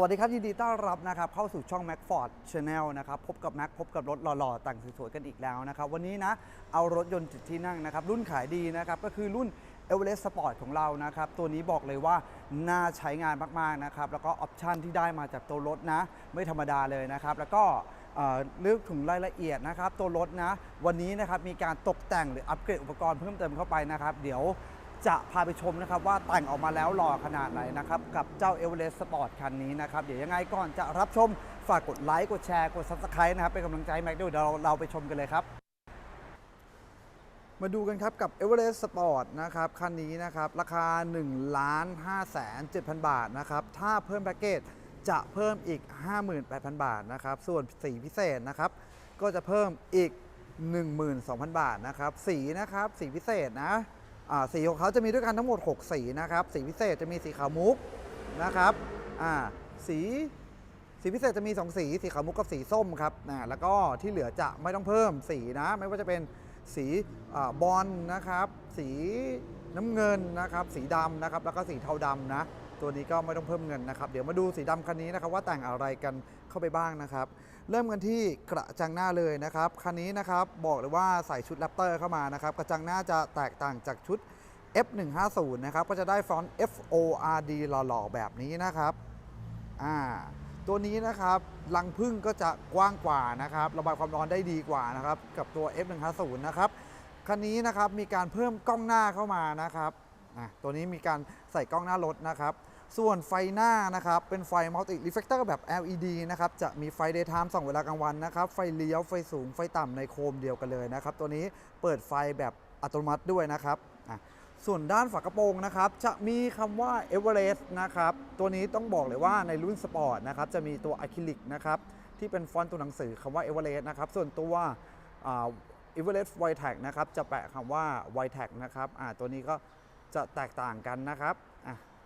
วัสดีครับยินดีต้อนรับนะครับเข้าสู่ช่อง Mac Ford Channel นะครับพบกับ Mac พบกับรถหล่อๆแต่งสวยๆกันอีกแล้วนะครับวันนี้นะเอารถยนต์จุดที่นั่งนะครับรุ่นขายดีนะครับก็คือรุ่น e v e r e s t Sport ของเรานะครับตัวนี้บอกเลยว่าน่าใช้งานมากๆนะครับแล้วก็ออปชันที่ได้มาจากตัวรถนะ ไม่ธรรมดาเลยนะครับแล้วก็เอ่อเลือกถึงรายละเอียดนะครับตัวรถนะ วันนี้นะครับมีการตกแต่งหรืออัปเกรดอุปกรณ์เพิ่มเติมเข้าไปนะครับ เดี๋ยว จะพาไปชมนะครับว่าแต่งออกมาแล้วหล่อขนาดไหนนะครับกับเจ้า e v e r e s t Sport คันนี้นะครับ เดี๋ยวยังไงก่อนจะรับชม ฝากกดไลค์กดแชร์กด Subscribe นะครับ เป็นกำลังใจแม็กด้วยเดี๋ยวเราเราไปชมกันเลยครับ มาดูกันครับกับ e v e r e s t Sport นะครับคันนี้นะครับราคา1ล้าน5แสน7,000 บาทนะครับถ้าเพิ่มแพ็กเกจจะเพิ่มอีก 58,000 บาทนะครับส่วนสีพิเศษนะครับก็จะเพิ่มอีก 12,000 บาทนะครับสีนะครับสีพิเศษนะ สีของเขาจะมีด้วยกันทั้งหมด 6 สีนะครับ สีพิเศษจะมีสีขาวมุกนะครับสีสีพิเศษจะมี 2 สี สีขาวมุกกับสีส้มครับนะแล้วก็ที่เหลือจะไม่ต้องเพิ่มสีนะ ไม่ว่าจะเป็นสีอบอลนะครับ สีน้ำเงินนะครับ สีดำนะครับ แล้วก็สีเทาดำนะ ตัวนี้ก็ไม่ต้องเพิ่มเงินนะครับ เดี๋ยวมาดูสีดำคันนี้นะครับว่าแต่งอะไรกัน เข้าไปบ้างนะครับ เริ่มกันที่กระจังหน้าเลยนะครับคันนี้นะครับบอกเลยว่าใส่ชุดแรปเตอร์เข้ามานะครับกระจังหน้าจะแตกต่างจากชุด F150 นะครับก็จะได้ฟอนต์ FORD หล่อๆแบบนี้นะครับอ่าตัวนี้นะครับรังพึ่งก็จะกว้างกว่านะครับระบายความร้อนได้ดีกว่านะครับกับตัว F150 นะครับคันนี้นะครับมีการเพิ่มกล้องหน้าเข้ามานะครับอะตัวนี้มีการใส่กล้องหน้ารถนะครับ ส่วนไฟหน้านะครับ เป็นไฟ Multi Reflector แบบ LED นะครับ จะมีไฟ Daytime ส่องเวลากลางวันนะครับ ไฟเลี้ยว ไฟสูง ไฟต่ำในโคมเดียวกันเลยนะครับ ตัวนี้เปิดไฟแบบอัตโนมัติด้วยนะครับส่วนด้านฝากระโปรงนะครับ จะมีคำว่า Everest นะครับ ตัวนี้ต้องบอกเลยว่าในรุ่นสปอร์ตนะครับ จะมีตัวอะคริลิกนะครับ ที่เป็นฟอนต์ตัวหนังสือคำว่า Everest นะครับ ส่วนตัวอ่า Everest w i t e c นะครับ จะแปะคำว่า w i t e c นะครับตัวนี้ก็จะแตกต่างกันนะครับ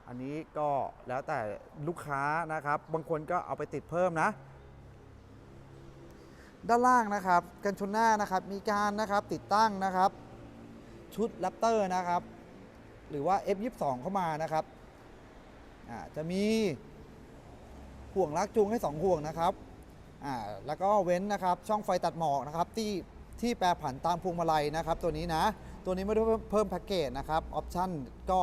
อันนี้ก็แล้วแต่ลูกค้านะครับ บางคนก็เอาไปติดเพิ่มนะ ด้านล่างนะครับ กันชนหน้านะครับ มีการนะครับติดตั้งนะครับ ชุดแรปเตอร์นะครับ หรือว่า F22 เข้ามานะครับจะมีห่วงลากจูงให้ 2 ห่วงนะครับแล้วก็เว้นนะครับช่องไฟตัดหมอกนะครับที่ที่แปรผันตามพวงมาลัยนะครับ ตัวนี้นะ ตัวนี้ไม่ได้เพิ่มเพิ่มแพ็กเกจนะครับออปชั่นก็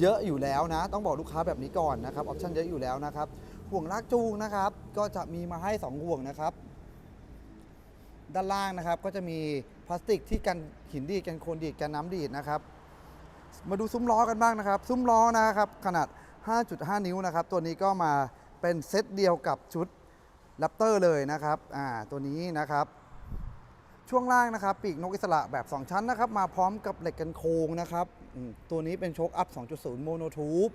เยอะอยู่แล้วนะ ต้องบอกลูกค้าแบบนี้ก่อนนะครับออปชั่นเยอะอยู่แล้วนะครับห่วงลากจูงนะครับ ก็จะมีมาให้ 2 ห่วงนะครับ ด้านล่างนะครับก็จะมีพลาสติกที่กันหินดีดกันโคลนดีดกันน้ำดีดนะครับ มาดูซุ้มล้อกันบ้างนะครับ ซุ้มล้อนะครับขนาด 5.5 นิ้วนะครับ ตัวนี้ก็มาเป็นเซตเดียวกับชุดแรปเตอร์เลยนะครับอ่าตัวนี้นะครับ ช่วงล่างนะครับ ปีกนกอิสระแบบ 2 ชั้นนะครับ มาพร้อมกับเหล็กกันโค้งนะครับ ตัวนี้เป็นโชคอัพ 2.0 โมโนทูบ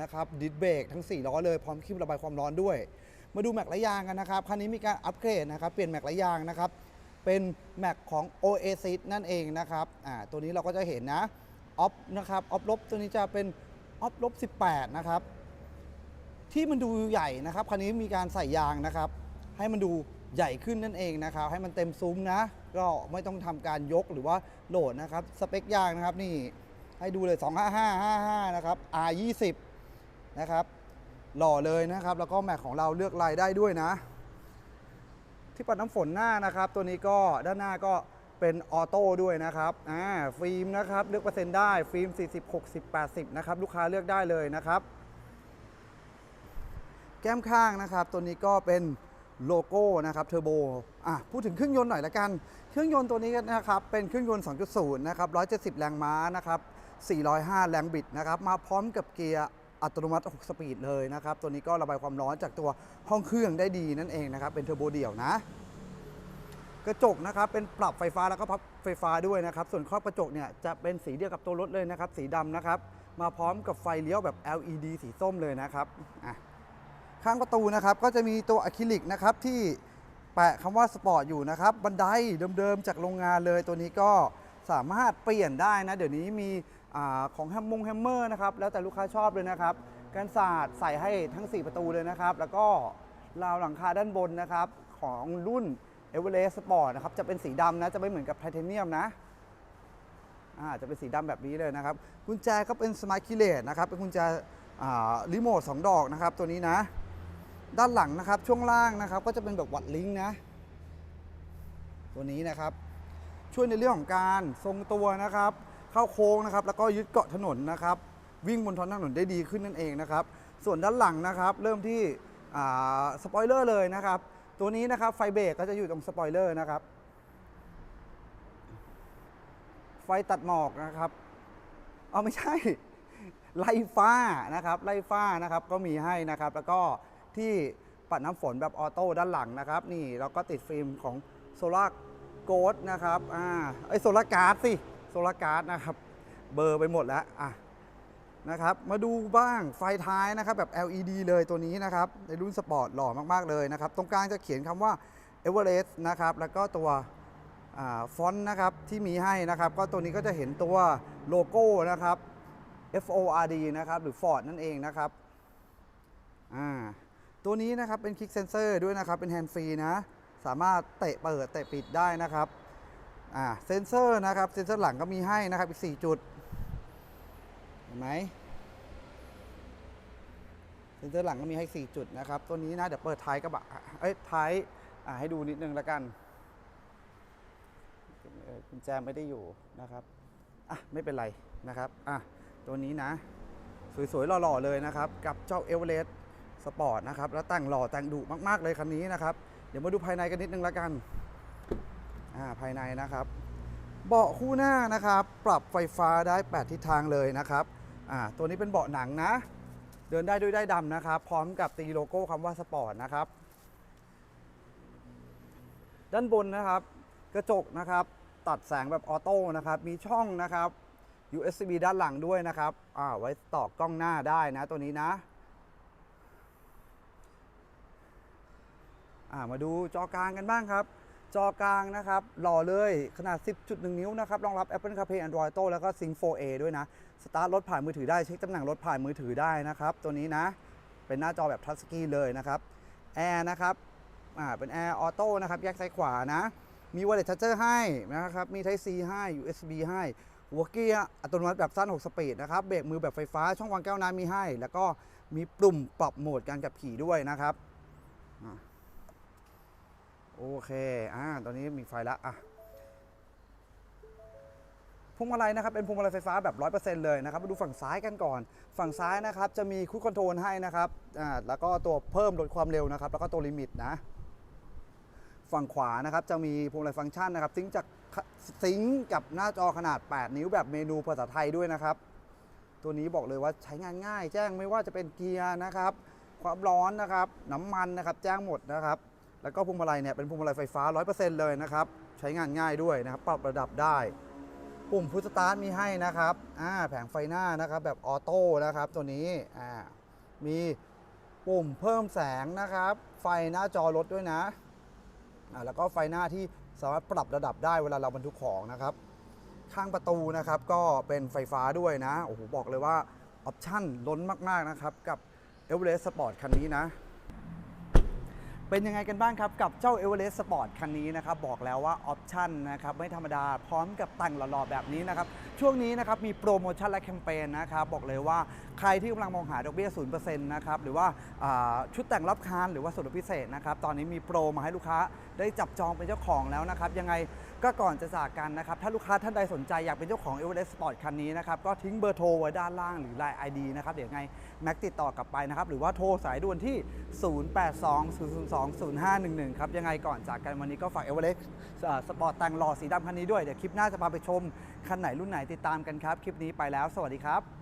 นะครับดิสเบรกทั้ง 4 ล้อเลย พร้อมคลิประบายความร้อนด้วย มาดูแม็กระยางกันนะครับ คันนี้มีการอัปเกรดนะครับ เปลี่ยนแม็กระยางนะครับ เป็นแม็กของ Oasis นั่นเองนะครับอ่าตัวนี้เราก็จะเห็นนะออฟนะครับออฟลบตัวนี้จะเป็นออฟลบ18 นะครับ ที่มันดูใหญ่นะครับ คันนี้มีการใส่ยางนะครับ ให้มันดูใหญ่ขึ้นนั่นเองนะครับ ให้มันเต็มซุ้มนะ ก็ไม่ต้องทำการยกหรือว่าโหลดนะครับ สเปคยางนะครับนี่ ให้ดูเลย 25555 นะครับ R20 นะครับหล่อเลยนะครับ แล้วก็แม็กของเราเลือกลายได้ด้วยนะ ที่ปัดน้ำฝนหน้านะครับ ตัวนี้ก็ด้านหน้าก็เป็นออโต้ด้วยนะครับอ่าฟิล์มนะครับเลือกเปอร์เซ็นต์ได้ ฟิล์ม 40 60 80 นะครับ ลูกค้าเลือกได้เลยนะครับ แก้มข้างนะครับ ตัวนี้ก็เป็นโลโก้นะครับเทอร์โบอะพูดถึงเครื่องยนต์หน่อยละกัน เครื่องยนต์ตัวนี้นะครับเป็นเครื่องยนต์ 2.0 นะครับ 170 แรงม้านะครับ 405 แรงบิดนะครับ มาพร้อมกับเกียร์อัตโนมัติ 6 สปีดเลยนะครับ ตัวนี้ก็ระบายความร้อนจากตัวห้องเครื่องได้ดีนั่นเองนะครับ เป็นเทอร์โบเดี่ยวนะ กระจกนะครับ เป็นปรับไฟฟ้าแล้วก็พับไฟฟ้าด้วยนะครับ ส่วนครอบกระจกเนี่ยจะเป็นสีเดียวกับตัวรถเลยนะครับ สีดำนะครับ มาพร้อมกับไฟเลี้ยวแบบ LED สีส้มเลยนะครับอะข้างประตูนะครับก็จะมีตัวอะคริลิกนะครับที่แปะคำว่าสปอร์ตอยู่นะครับ บันไดเดิมๆจากโรงงานเลยตัวนี้ก็สามารถเปลี่ยนได้นะ เดี๋ยวนี้มี อของแฮมมงแฮมเมอร์นะครับแล้วแต่ลูกค้าชอบเลยนะครับกันศาสตร์ใส่ให้ทั้ง 4 ประตูเลยนะครับ แล้วก็ราวหลังคาด้านบนนะครับ ของรุ่นเอเวอเรสต์สปอร์ตนะครับจะเป็นสีดำนะจะไม่เหมือนกับไทเทเนียมนะจะเป็นสีดำแบบนี้เลยนะครับ กุญแจก็เป็นสมาร์ทคีเลสนะครับเป็นกุญแจรีโมทสองดอกนะครับ ตัวนี้นะ ด้านหลังนะครับช่วงล่างนะครับ ก็จะเป็นแบบวัดลิงก์นะ ตัวนี้นะครับ ช่วยในเรื่องของการทรงตัวนะครับ เข้าโค้งนะครับแล้วก็ยึดเกาะถนนนะครับ วิ่งบนท้องถนนได้ดีขึ้นนั่นเองนะครับ ส่วนด้านหลังนะครับเริ่มที่สปอยเลอร์เลยนะครับ ตัวนี้นะครับไฟเบรกก็จะอยู่ตรงสปอยเลอร์นะครับ ไฟตัดหมอกนะครับ เอาไม่ใช่ ไล่ฟ้านะครับ ไล่ฟ้านะครับก็มีให้นะครับ แล้วก็ที่ปัดน้ำฝนแบบออโต้ด้านหลังนะครับ นี่เราก็ติดฟิล์มของโซลาร์โกดนะครับ อ่า ไอโซลาร์การ์ดสิ โซลาการ์ดนะครับ เบอร์ไปหมดแล้วอะนะครับ มาดูบ้างไฟท้ายนะครับแบบ LED เลยตัวนี้นะครับ ในรุ่นสปอร์ตหล่อมากๆเลยนะครับ ตรงกลางจะเขียนคำว่า Everest นะครับ แล้วก็ตัวอฟอนต์นะครับที่มีให้นะครับ ก็ตัวนี้ก็จะเห็นตัวโลโก้นะครับ F O R D นะครับ หรือ Ford นั่นเองนะครับตัวนี้นะครับเป็นคลิกเซนเซอร์ด้วยนะครับ เป็นแฮนด์ฟรีนะ สามารถเตะเปิดเตะปิดได้นะครับ อ่าเซนเซอร์นะครับเซนเซอร์หลังก็มีให้นะครับอีก 4 จุดเห็นไหมเซนเซอร์หลังก็มีให้ 4 จุดนะครับ ตัวนี้นะเดี๋ยวเปิดท้ายกระบะเอ้ยท้ายอ่าให้ดูนิดนึงแล้วกันกุญแจไม่ได้อยู่นะครับอะไม่เป็นไรนะครับอะตัวนี้นะ สวยๆหล่อๆเลยนะครับ กับเจ้าเอเวอเรสต์สปอร์ตนะครับ แล้วแต่งหล่อแต่งดุมากๆเลยคันนี้นะครับ เดี๋ยวมาดูภายในกันนิดนึงแล้วกัน ภายในนะครับ เบาะคู่หน้านะครับ ปรับไฟฟ้าได้ 8 ทิศทางเลยนะครับอ่าตัวนี้เป็นเบาะหนังนะ เดินได้ด้วยได้ดำนะครับ พร้อมกับตีโลโก้คำว่าสปอร์ตนะครับ ด้านบนนะครับ กระจกนะครับ ตัดแสงแบบออโต้นะครับ มีช่องนะครับ USB ด้านหลังด้วยนะครับอ่าไว้ต่อกล้องหน้าได้นะตัวนี้นะอ่ามาดูจอกลางกันบ้างครับ จอกลางนะครับหล่อเลยขนาด 10.1 นิ้วนะครับรองรับ Apple CarPlay Android Auto แล้วก็ Sync 4A ด้วยนะ สตาร์ทรถผ่านมือถือได้ เช็คตำแหน่งรถผ่านมือถือได้นะครับ ตัวนี้นะ เป็นหน้าจอแบบทัชสกรีนเลยนะครับแอร์นะครับอ่าเป็นแอร์ออโต้นะครับ แยกซ้ายขวานะ มี Wireless Charger ให้นะครับ มี Type C ให้ USB ให้หัวเกียร์อัตโนมัติแบบสั้น 6 สปีดนะครับเบรกมือแบบไฟฟ้าช่องวางแก้วน้ำมีให้ แล้วก็มีปุ่มปรับโหมดการขับขี่ด้วยนะครับ โอเค อ่า ตอนนี้มีไฟแล้ว อะ พวงมาลัยนะครับ เป็นพวงมาลัยไฟฟ้าแบบ 100%เลยนะครับ มาดูฝั่งซ้ายกันก่อน ฝั่งซ้ายนะครับ จะมีคู i คอนโทรลให้นะครับ อ่า แล้วก็ตัวเพิ่มลดความเร็วนะครับ แล้วก็ตัวลิมิตนะ ฝั่งขวานะครับ จะมีพวงมาลัยฟังก์ชันนะครับ ซิงจากซิงกับหน้าจอขนาด 8 นิ้วแบบเมนูภาษาไทยด้วยนะครับ ตัวนี้บอกเลยว่าใช้งานง่าย แจ้งไม่ว่าจะเป็นเกียร์นะครับ ความร้อนนะครับ น้ำมันนะครับ แจ้งหมดนะครับ แล้วก็พวงมาลัยเนี่ยเป็นพวงมาลัยไฟฟ้า 100%เลยนะครับ ใช้งานง่ายด้วยนะครับ ปรับระดับได้ ปุ่มพุชสตาร์ทมีให้นะครับอ่าแผงไฟหน้านะครับ แบบออโต้นะครับ ตัวนี้อ่ามีปุ่มเพิ่มแสงนะครับ ไฟหน้าจอรถด้วยนะอ่าแล้วก็ไฟหน้าที่สามารถปรับระดับได้เวลาเราบรรทุกของนะครับ ข้างประตูนะครับก็เป็นไฟฟ้าด้วยนะโอ้โหบอกเลยว่าออปชั่นล้นมากๆนะครับกับ e v e r e s t Sport คันนี้นะ เป็นยังไงกันบ้างครับ กับเจ้า e v e r e s t Sport คันนี้นะครับ บอกแล้วว่าออปชั่นนะครับ ไม่ธรรมดาพร้อมกับแต่งหล่อๆแบบนี้นะครับ ช่วงนี้นะครับ มีโปรโมชั่นและแคมเปญนะครับ บอกเลยว่า ใครที่กำลังมองหาดอกเบี้ย 0%นะครับ หรือว่าชุดแต่งรับคานหรือว่าส่วนลดพิเศษนะครับ ตอนนี้มีโปรมาให้ลูกค้าได้จับจองเป็นเจ้าของแล้วนะครับ ยังไงก็ก่อนจะจากกันนะครับ ถ้าลูกค้าท่านใดสนใจอยากเป็นเจ้าของ e v e r e s t Sport คันนี้นะครับ ก็ทิ้งเบอร์โทรไว้ด้านล่างหรือ Line ID นะครับ เดี๋ยวยังไงแม็กติดต่อกลับไปนะครับ หรือว่าโทรสายด่วนที่ 0820020511 ครับ ยังไงก่อนจากกันวันนี้ก็ฝาก e v e r e s t สปอร์ตแต่งหล่อสีดำคันนี้ด้วย เดี๋ยวคลิปหน้าจะพาไปชมคันไหนรุ่นไหนติดตามกันครับ คลิปนี้ไปแล้ว สวัสดีครับ